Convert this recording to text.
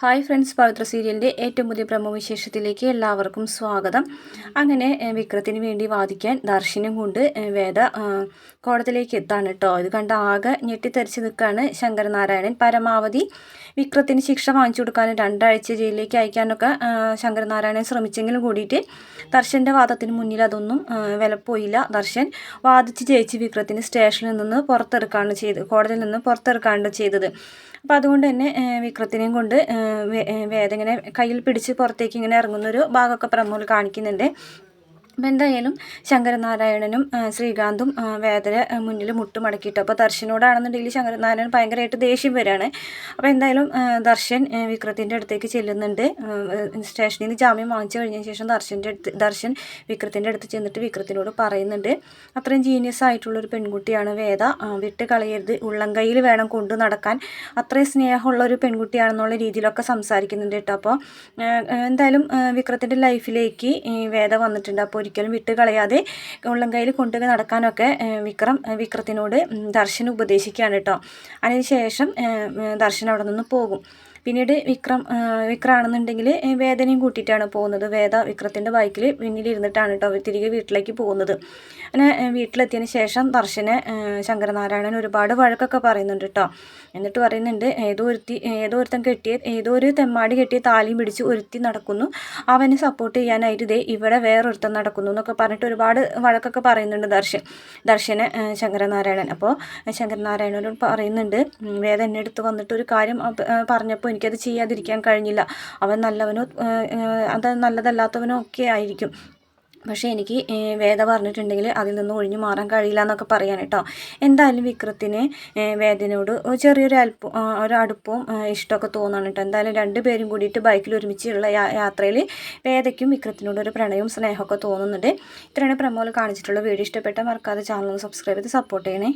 Hi friends പവിത്ര സീരിയലിന്റെ ഏറ്റവും പുതിയ വിശേഷത്തിലേക്ക് എല്ലാവർക്കും സ്വാഗതം. അങ്ങനെ വിക്രത്തിന് വേണ്ടി വാദിക്കാൻ ദർശനം കൊണ്ട് വേദ കോടത്തിലേക്ക് എത്താണ് കേട്ടോ ഇത് കണ്ട് ആകെ ഞെട്ടിത്തെറിച്ച് നിൽക്കുകയാണ് ശങ്കരനാരായണൻ. പരമാവധി വിക്രത്തിന് ശിക്ഷ വാങ്ങിച്ചു കൊടുക്കാനും രണ്ടാഴ്ച ജയിലിലേക്ക് അയക്കാനൊക്കെ ശങ്കരനാരായണൻ ശ്രമിച്ചെങ്കിലും കൂടിയിട്ട് ദർശന്റെ വാദത്തിന് മുന്നിൽ അതൊന്നും വിലപ്പോയില്ല ദർശൻ വാദിച്ച് ജയിച്ച് വിക്രത്തിന് സ്റ്റേഷനിൽ നിന്ന് പുറത്തെടുക്കാണ് ചെയ്ത് കോടതിയിൽ നിന്ന് പുറത്തിറക്കാണ് ചെയ്തത്. അപ്പോൾ അതുകൊണ്ട് തന്നെ വിക്രത്തിനെയും കൊണ്ട് ഏഹ്, വേ- ഏഹ്, വേദ ഇങ്ങനെ കയ്യിൽ പിടിച്ച് പുറത്തേക്ക് ഇങ്ങനെ ഇറങ്ങുന്നൊരു ഭാഗമൊക്കെ പ്രമോൽ കാണിക്കുന്നുണ്ട്. അപ്പം എന്തായാലും ശങ്കരനാരായണനും ശ്രീകാന്തും വേദന മുന്നിൽ മുട്ടുമടക്കിയിട്ട് അപ്പോൾ ദർശനോടാണെന്നുണ്ടെങ്കിൽ ശങ്കരനാരായണൻ ഭയങ്കരമായിട്ട് ദേഷ്യം വരികയാണ് അപ്പോൾ എന്തായാലും ദർശൻ വിക്രത്തിന്റെ അടുത്തേക്ക് ചെല്ലുന്നുണ്ട്. സ്റ്റേഷനിൽ നിന്ന് ജാമ്യം വാങ്ങിച്ചു കഴിഞ്ഞ ശേഷം ദർശന്റെ അടുത്ത് ദർശൻ വിക്രത്തിന്റെ അടുത്ത് ചെന്നിട്ട് വിക്രത്തിനോട് പറയുന്നുണ്ട്. അത്രയും ജീനിയസ് ആയിട്ടുള്ളൊരു പെൺകുട്ടിയാണ് വേദ. വിട്ട് കളയരുത്. ഉള്ളം കയ്യിൽ വേണം കൊണ്ടു നടക്കാൻ. അത്രയും സ്നേഹമുള്ള ഒരു പെൺകുട്ടിയാണെന്നുള്ള രീതിയിലൊക്കെ സംസാരിക്കുന്നുണ്ട് കേട്ടോ. അപ്പോൾ എന്തായാലും വിക്രത്തിന്റെ ലൈഫിലേക്ക് വേദ വന്നിട്ടുണ്ട്. അപ്പോൾ ഒരിക്കലും വിട്ട് കളയാതെ ഉള്ളം കയ്യിൽ കൊണ്ടുപോയി നടക്കാനൊക്കെ വിക്രം വിക്രത്തിനോട് ദർശനം ഉപദേശിക്കുകയാണ് കേട്ടോ. അതിനുശേഷം ദർശനം അവിടെ നിന്ന് പോകും. പിന്നീട് വിക്രം ആ, വിക്രമാണെന്നുണ്ടെങ്കിൽ വേദനയും കൂട്ടിയിട്ടാണ് പോകുന്നത്. വേദ വിക്രത്തിന്റെ ബൈക്കിൽ പിന്നിലിരുന്നിട്ടാണ് കേട്ടോ തിരികെ വീട്ടിലേക്ക് പോകുന്നത്. അങ്ങനെ വീട്ടിലെത്തിയതിന് ശേഷം ദർശനെ ശങ്കരനാരായണൻ ഒരുപാട് വഴക്കൊക്കെ പറയുന്നുണ്ട് കേട്ടോ എന്നിട്ട് പറയുന്നുണ്ട് ഏതോ ഒരുത്തി ഏതോ ഒരുത്തൻ കെട്ടിയ ഏതോ ഒരു തെമ്മാടി കെട്ടിയ താലിയും പിടിച്ച് ഒരുത്തി നടക്കുന്നു. അവനെ സപ്പോർട്ട് ചെയ്യാനായിട്ട് ഇതേ ഇവിടെ വേറൊരുത്തൻ നടക്കുന്നു എന്നൊക്കെ പറഞ്ഞിട്ട് ഒരുപാട് വഴക്കൊക്കെ പറയുന്നുണ്ട് ദർശൻ ദർശന ശങ്കരനാരായണൻ. അപ്പോൾ ശങ്കരനാരായണനോട് പറയുന്നുണ്ട് വേദ എന്നെ അടുത്ത് വന്നിട്ട് ഒരു കാര്യം പറഞ്ഞപ്പോൾ എനിക്കത് ചെയ്യാതിരിക്കാൻ കഴിഞ്ഞില്ല. അവൻ നല്ലവനോ അത് നല്ലതല്ലാത്തവനോ ഒക്കെ ആയിരിക്കും. പക്ഷേ എനിക്ക് വേദ പറഞ്ഞിട്ടുണ്ടെങ്കിൽ അതിൽ നിന്ന് ഒഴിഞ്ഞു മാറാൻ കഴിയില്ല എന്നൊക്കെ പറയാൻ കേട്ടോ. എന്തായാലും വിക്രത്തിന് വേദനയോട് ചെറിയൊരു അല്പം ഒരു അടുപ്പവും ഇഷ്ടമൊക്കെ തോന്നുന്നു കേട്ടോ. എന്തായാലും രണ്ടുപേരും കൂടിയിട്ട് ബൈക്കിൽ ഒരുമിച്ചുള്ള യാത്രയിൽ വേദയ്ക്കും വിക്രത്തിനോട് ഒരു പ്രണയവും സ്നേഹമൊക്കെ തോന്നുന്നുണ്ട്. ഇത്രയാണ് പ്രമോൽ കാണിച്ചിട്ടുള്ള വീഡിയോ. ഇഷ്ടപ്പെട്ട മറക്കാതെ ചാനൽ സബ്സ്ക്രൈബ് ചെയ്ത് സപ്പോർട്ട് ചെയ്യണേ.